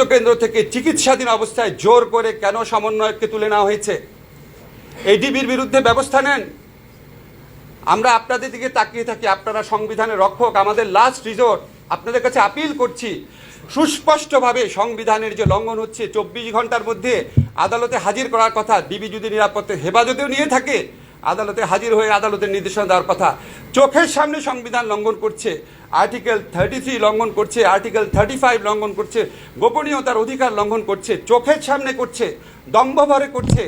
স্বাস্থ্য কেন্দ্র থেকে চিকিৎসাধীন অবস্থায় জোর করে কেন সমন্বয়ককে তুলে নেওয়া হয়েছে? এডিবির বিরুদ্ধে ব্যবস্থা নেন। আমরা আপনাদের দিকে তাকিয়ে থাকি, আপনারা সংবিধানের রক্ষক, আমাদের লাস্ট রিজোর্ট আপনাদের কাছে আপিল করছি, সুস্পষ্টভাবে সংবিধানের যে লঙ্ঘন হচ্ছে, চব্বিশ ঘণ্টার মধ্যে আদালতে হাজির করার কথা ডিবি যদি নিরাপত্তা হেফাজতেও নিয়ে থাকে, আদালতে হাজির হয়ে আদালতের নির্দেশনা দেওয়ার কথা। চোখের সামনে সংবিধান লঙ্ঘন করছে আর্টিকেল থার্টি থ্রি লঙ্ঘন করছে আর্টিকেল থার্টি ফাইভ লঙ্ঘন করছে, গোপনীয়তার অধিকার লঙ্ঘন করছে, চোখের সামনে করছে, দম্ভভরে করছে।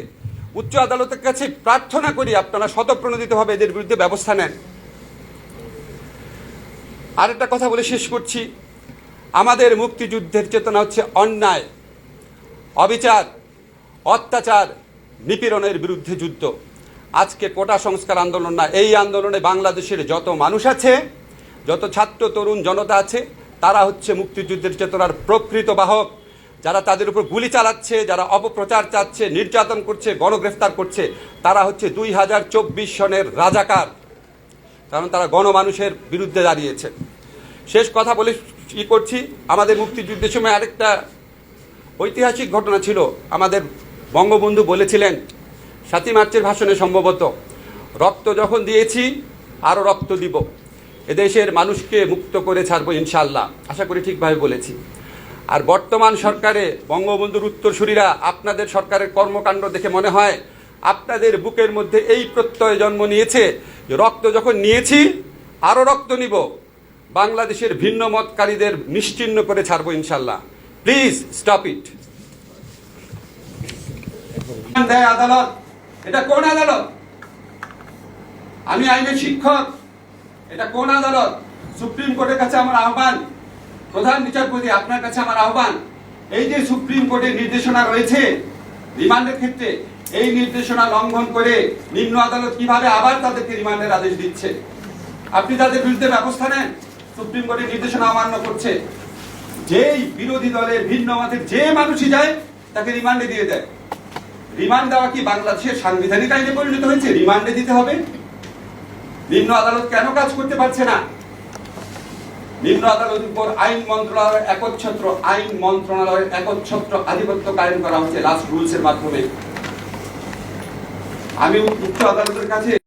উচ্চ আদালতের কাছে প্রার্থনা করি আপনারা শতপ্রণোদিতভাবে এদের বিরুদ্ধে ব্যবস্থা নেন। আরেকটা কথা বলে শেষ করছি। আমাদের মুক্তিযুদ্ধের চেতনা হচ্ছে অন্যায়, অবিচার, অত্যাচার, নিপীড়নের বিরুদ্ধে যুদ্ধ। আজকে কোটা সংস্কার আন্দোলন না, এই আন্দোলনে বাংলাদেশের যত মানুষ আছে, যত ছাত্র, তরুণ জনতা আছে, তারা হচ্ছে মুক্তিযুদ্ধের চেতনার প্রকৃত বাহক। যারা তাদের উপর গুলি চালাচ্ছে, যারা অপপ্রচার চাচ্ছে, নির্যাতন করছে, গণগ্রেফতার করছে, তারা হচ্ছে দুই হাজার চব্বিশ সনের রাজাকার। কারণ তারা গণমানুষের বিরুদ্ধে দাঁড়িয়েছে। শেষ কথা বলে ই করছি, আমাদের মুক্তিযুদ্ধের সময় আরেকটা ঐতিহাসিক ঘটনা ছিল। আমাদের বঙ্গবন্ধু বলেছিলেন সাতই মার্চের ভাষণে সম্ভবত, রক্ত যখন দিয়েছি আরও রক্ত দিব। এদেশের মানুষকে মুক্ত করে ছাড়বো ইনশাল্লাহ আশা করি ঠিকভাবে বলেছি। আর বর্তমান সরকারে বঙ্গবন্ধুর উত্তরসূরিরা আপনাদের সরকারের কর্মকাণ্ড দেখে মনে হয়, আপনাদের বুকের মধ্যে এই প্রত্যয় জন্ম নিয়েছে যে রক্ত যখন নিয়েছি আরও রক্ত নিব। বাংলাদেশের ভিন্ন মতকারীদের নিশ্চিহ্ন করে ছাড়ব ইনশাল্লাহ প্লিজ স্টপ ইট আদালত। এটা কোন আদালত? আমি আইনের শিক্ষক। এটা কোন আদালত? সুপ্রিম কোর্টের কাছে আমার আহ্বান। প্রধান বিচারপতি, আপনার কাছে আমার আহ্বান। এই যে সুপ্রিম কোর্টের নির্দেশনা রয়েছে, রিমান্ডের ক্ষেত্রে এই নির্দেশনা লঙ্ঘন করে নিম্ন আদালত কীভাবে আবার তাদেরকে রিমান্ডের আদেশ দিচ্ছে? আপনি তাদের বিরুদ্ধে ব্যবস্থা নেন। সুপ্রিম কোর্টের নির্দেশনা অমান্য করছে। যেই বিরোধী দলে ভিন্ন মতের যে মানুষই যায়, তাকে রিমান্ডে দিয়ে দেয়। রিমান্ড দেওয়া কি বাংলাদেশের সাংবিধানিক আইনে পরিণত হয়েছে? রিমান্ডে দিতে হবে। নিম্ন আদালত কেন কাজ করতে পারছে না? নিম্ন আদালতের উপর আইন মন্ত্রণালয়ের একচ্ছত্র, আইন মন্ত্রণালয়ের একচ্ছত্র আধিপত্য কায়েম করা হচ্ছে লাস্ট রুলস এর মাধ্যমে। আমি উচ্চ আদালতের কাছে